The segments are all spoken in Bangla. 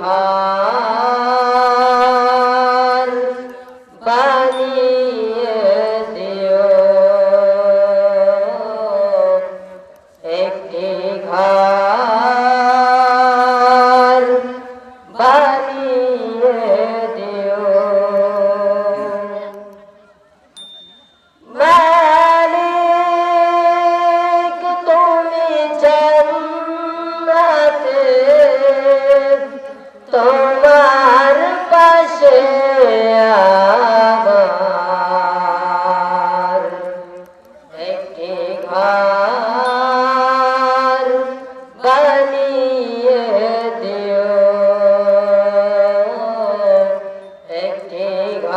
হার বানিয়ে দিও। একটি ঘর বানিয়ে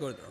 করে দাও